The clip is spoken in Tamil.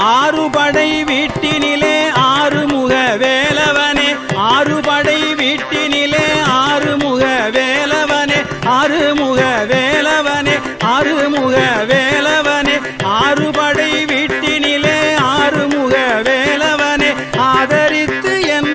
ஆறுபடை வீட்டினிலே ஆறுமுக வேலவனே. ஆறுபடை வீட்டினிலே ஆறுமுக வேலவனே. ஆறுமுக வேலவனே. ஆறுமுக வே